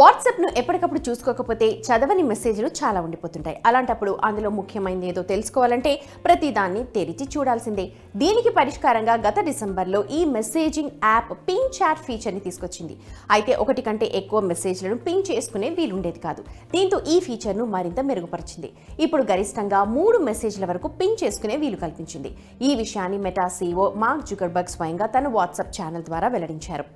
వాట్సాప్ను ఎప్పటికప్పుడు చూసుకోకపోతే చదవని మెసేజ్లు చాలా ఉండిపోతుంటాయి. అలాంటప్పుడు అందులో ముఖ్యమైనది ఏదో తెలుసుకోవాలంటే ప్రతిదాన్ని తెరిచి చూడాల్సిందే. దీనికి పరిష్కారంగా గత డిసెంబర్లో ఈ మెసేజింగ్ యాప్ పిన్ చాట్ ఫీచర్ని తీసుకొచ్చింది. అయితే ఒకటి కంటే ఎక్కువ మెసేజ్లను పిన్ చేసుకునే వీలుండేది కాదు. దీంతో ఈ ఫీచర్ను మరింత మెరుగుపరిచింది. ఇప్పుడు గరిష్టంగా మూడు మెసేజ్ల వరకు పిన్ చేసుకునే వీలు కల్పించింది. ఈ విషయాన్ని మెటా సీఓ మార్క్ జుగర్బర్గ్ స్వయంగా తన వాట్సాప్ ఛానల్ ద్వారా వెల్లడించారు.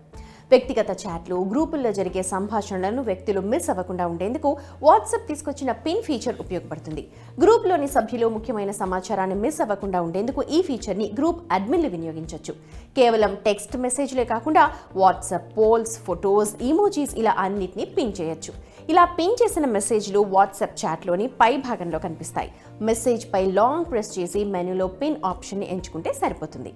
వ్యక్తిగత చాట్లు గ్రూపుల్లో జరిగే సంభాషణలను వ్యక్తులు మిస్ అవ్వకుండా ఉండేందుకు వాట్సాప్ తీసుకొచ్చిన పిన్ ఫీచర్ ఉపయోగపడుతుంది. గ్రూప్లోని సభ్యులు ముఖ్యమైన సమాచారాన్ని మిస్ అవ్వకుండా ఉండేందుకు ఈ ఫీచర్ని గ్రూప్ అడ్మిన్లు వినియోగించవచ్చు కేవలం టెక్స్ట్ మెసేజ్లే కాకుండా వాట్సాప్ పోల్స్ ఫొటోస్ ఈమోజీస్ ఇలా అన్నిటినీ పిన్ చేయొచ్చు. ఇలా పిన్ చేసిన మెసేజ్లు వాట్సాప్ చాట్లోని పై భాగంలో కనిపిస్తాయి. మెసేజ్ పై లాంగ్ ప్రెస్ చేసి మెనూలో పిన్ ఆప్షన్ని ఎంచుకుంటే సరిపోతుంది.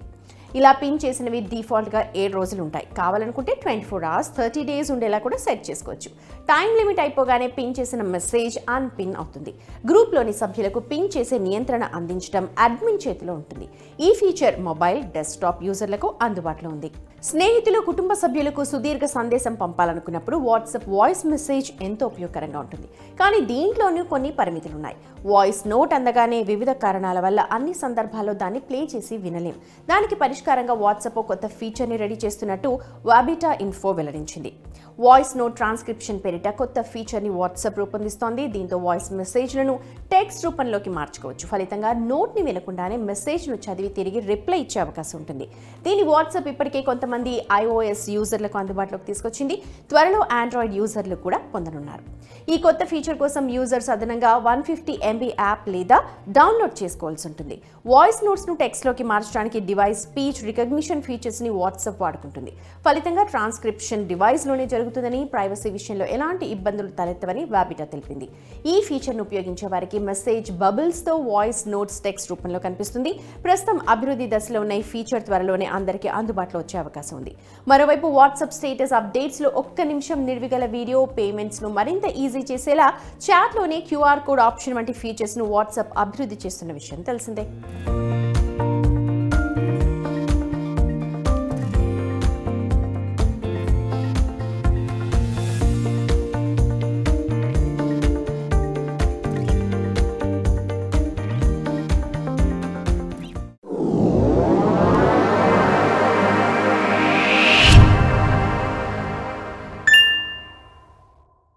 ఇలా పిన్ చేసినవి డిఫాల్ట్గా ఏడు రోజులు ఉంటాయి కావాలనుకుంటే twenty four hours thirty days ఉండేలా కూడా సెట్ చేసుకోవచ్చు. టైం లిమిట్ అయిపోగానే పిన్ చేసిన మెసేజ్ అన్పిన్ అవుతుంది. గ్రూప్లోని సభ్యులకు పిన్ చేసే నియంత్రణ అందించడం అడ్మిన్ చేతిలో ఉంటుంది. ఈ ఫీచర్ మొబైల్ డెస్క్టాప్ యూజర్లకు అందుబాటులో ఉంది. స్నేహితులు కుటుంబ సభ్యులకు సుదీర్ఘ సందేశం పంపాలనుకున్నప్పుడు వాట్సాప్ వాయిస్ మెసేజ్ ఎంతో ఉపయోగకరంగా ఉంటుంది. కానీ దీంట్లోనూ కొన్ని పరిమితులు ఉన్నాయి వాయిస్ నోట్ అందగానే వివిధ కారణాల వల్ల అన్ని సందర్భాల్లో దాన్ని ప్లే చేసి వినలేం. దానికి పరిష్కారంగా వాట్సాప్ కొత్త ఫీచర్ని రెడీ చేస్తున్నట్టు వాబిటా ఇన్ఫో వెల్లడించింది. వాయిస్ నోట్ ట్రాన్స్క్రిప్షన్ పేరిట కొత్త ఫీచర్ని వాట్సాప్ రూపొందిస్తోంది. దీంతో వాయిస్ మెసేజ్లను టెక్స్ట్ రూపంలోకి మార్చుకోవచ్చు. ఫలితంగా నోట్ని వినకుండానే మెసేజ్ను చదివి తిరిగి రిప్లై ఇచ్చే అవకాశం ఉంటుంది. దీని వాట్సాప్ ఇప్పటికే కొంతమంది ఐఓఎస్ యూజర్లకు అందుబాటులోకి తీసుకొచ్చింది. త్వరలో ఆండ్రాయిడ్ యూజర్లు కూడా పొందనున్నారు. ఈ కొత్త ఫీచర్ కోసం యూజర్స్ అదనంగా వన్ ఫిఫ్టీ ఎంబీ యాప్ లేదా డౌన్లోడ్ చేసుకోవాల్సి ఉంటుంది. వాయిస్ నోట్స్ను టెక్స్ట్లోకి మార్చడానికి డివైస్ స్పీచ్ రికగ్నిషన్ ఫీచర్స్ని వాట్సాప్ వాడుకుంటుంది. ఫలితంగా ట్రాన్స్క్రిప్షన్ డివైస్లోనే జరుగుతుందని ప్రైవసీ విషయంలో ఎలాంటి ఇబ్బందులు తలెత్తవని వాబిటా తెలిపింది. ఈ ఫీచర్ను ఉపయోగించే వారికి మెసేజ్ బబుల్స్తో వాయిస్ నోట్స్ టెక్స్ట్ రూపంలో కనిపిస్తుంది. ప్రస్తుతం అభివృద్ధి దశలో ఉన్న ఈ ఫీచర్ త్వరలోనే అందరికీ అందుబాటులో వచ్చే అవకాశం ఉంది. మరోవైపు వాట్సాప్ స్టేటస్ అప్డేట్స్లో ఒక్క నిమిషం నిడివిగల వీడియో పేమెంట్స్ను మరింత ఈజీ చేసేలా చాట్లోనే క్యూఆర్ కోడ్ ఆప్షన్ వంటి ఫీచర్స్ను వాట్సాప్ అభివృద్ధి చేస్తున్న విషయం తెలిసిందే.